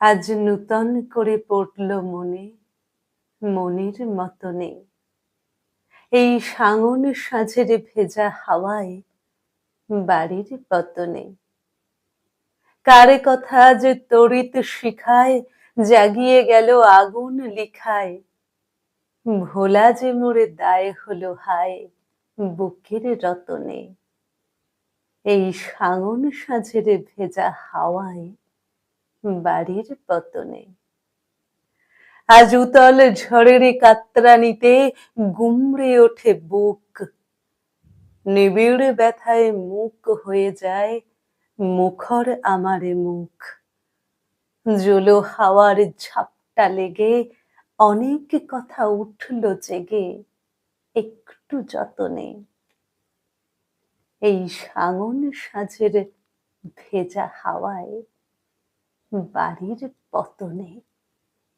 আজ নূতন করে পড়ল মনে, মনের মতনে এই সাঙন সাঁঝের ভেজা হাওয়ায় বাড়ির পতনে কারে কথা যে তড়িৎ শিখায়, জাগিয়ে গেল আগুন লিখায়। ভোলা যে মোরে দায় হলো হায়, বুকের রতনে। এই সাঙন সাঁঝের ভেজা হাওয়ায় বাড়ির পতনে। আজ উতল ঝড়ের কাতরানিতে গুমড়ে ওঠে বুক। নিবিড় ব্যথায় মুখ হয়ে যায় মুখর আমারে মুখ। জলো হাওয়ার ঝাপটা লেগে অনেক কথা উঠল জেগে একটু যতনে। এই সাঙন সাঁঝের ভেজা হাওয়ায় বাড়ির পতনে